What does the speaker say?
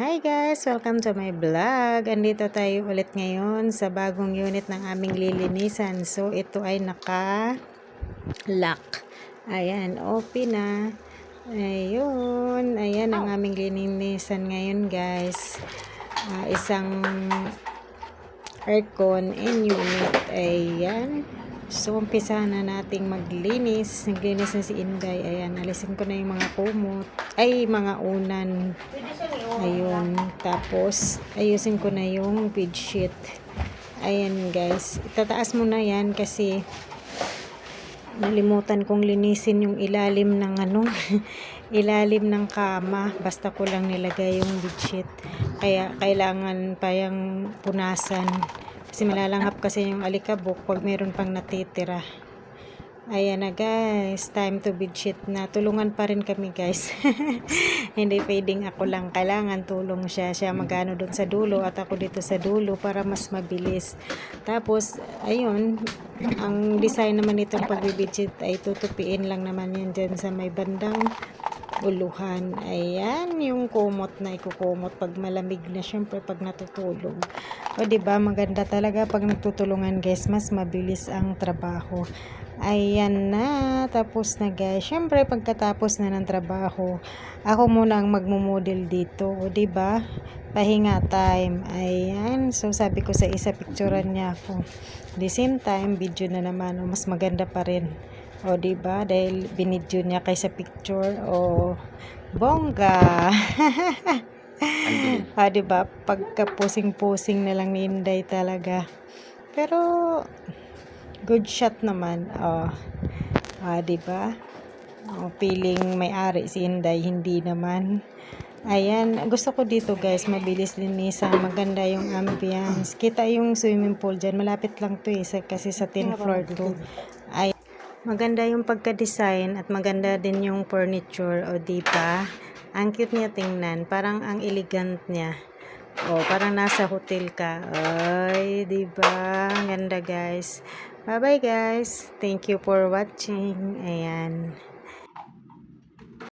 Hi guys! Welcome to my vlog. Andito tayo ulit ngayon sa bagong unit ng aming lilinisan. So, ito ay naka-lock. Ayan, open na. Ayun. Ayan ang aming lilinisan ngayon guys. Ah, isang aircon and unit. Ayan. So, umpisa na nating maglinis. Naglinis na si Inday. Ayan, alisin ko na yung mga kumot. Ay, mga unan. Ayun. Tapos, ayusin ko na yung bedsheet. Ayan, guys. Itataas mo na yan kasi nalimutan kong linisin yung ilalim ng ano, ilalim ng kama. Basta ko lang nilagay yung bedsheet. Kaya, kailangan pa yung punasan. Kasi malalanghap kasi yung alikabok pag meron pang natitira. Ayan na guys, time to bedsheet na. Tulungan pa rin kami guys. Hindi pwedeng ako lang. Kailangan tulong siya. Siya magano doon sa dulo at ako dito sa dulo para mas mabilis. Tapos, ayun, ang design naman nitong pagbibedsheet ay tutupiin lang naman yan dyan sa may bandang uluhan. Ayan, yung kumot na ikukumot pag malamig na syempre pag natutulog. O ba maganda talaga pag nagtutulungan guys, mas mabilis ang trabaho. Ayan na, tapos na guys. Syempre pagkatapos na ng trabaho, ako muna ang magmo-model dito, di ba? Pahinga time. Ayan, so sabi ko sa isa picturean niya ako. The same time, video na naman, o mas maganda pa rin. O, di ba? Dahil binidyo niya kaysa picture. O, bongga. ah, di ba? Pagka pusing-pusing na lang ni Inday talaga. Pero, good shot naman. O, ah, di ba? O, feeling may-ari si Inday, hindi naman. Ayan, gusto ko dito guys, mabilis linisan, maganda yung ambience. Kita yung swimming pool dyan, malapit lang to eh, kasi sa 10th floor to. Ay, maganda yung pagka-design at maganda din yung furniture, o di ba? Ang cute niya tingnan, parang ang elegant niya. O, parang nasa hotel ka. Ay, di ba? Ganda guys. Bye-bye guys. Thank you for watching. Ayan.